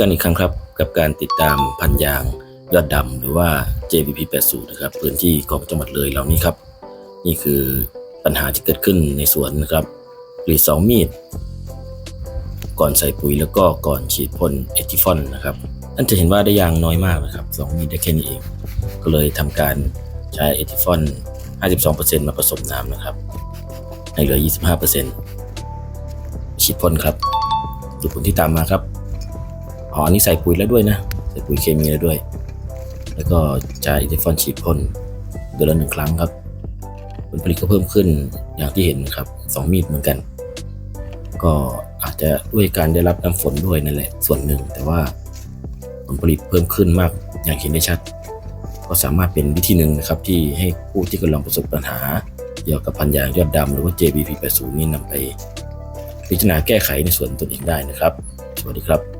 กันอีกครั้งครับกับการติดตามพันยางยอดดำหรือว่า JBP 80นะครับพื้นที่ของจังหวัดเลยเหล่านี้ครับ นี่คือปัญหาที่เกิดขึ้นในสวนนะครับกรีดสองมีด ก่อนใส่ปุ๋ยแล้วก็ก่อนฉีดพ่นเอทิฟอนนะครับท่านจะเห็นว่าได้ยางน้อยมากนะครับสองมีดได้แค่นี้เอง ก็เลยทำการใช้เอทิฟอน 52%มาผสมน้ำนะครับ ให้เหลือ 25%ฉีดพ่นครับดูผลที่ตามมาครับ อ๋ออันนี้ใส่ปุ๋ยแล้วด้วยนะ ใส่ปุ๋ยเคมีแล้วด้วย แล้วก็ใช้อิทธิฟอนฉีดพ่นเดือนละหนึ่งครั้งครับ ผลผลิตก็เพิ่มขึ้นอย่างที่เห็นนะครับสองมีดเหมือนกัน ก็อาจจะด้วยการได้รับน้ำฝนด้วยนั่นแหละส่วนหนึ่ง แต่ว่าผลผลิตเพิ่มขึ้นมากอย่างเห็นได้ชัด ก็สามารถเป็นวิธีหนึ่งนะครับที่ให้ผู้ที่กำลังประสบปัญหาเกี่ยวกับพันยางยอดดำหรือว่า JBP 80นี่นำไป พิจารณาแก้ไขในส่วนตนเองได้นะครับ สวัสดีครับ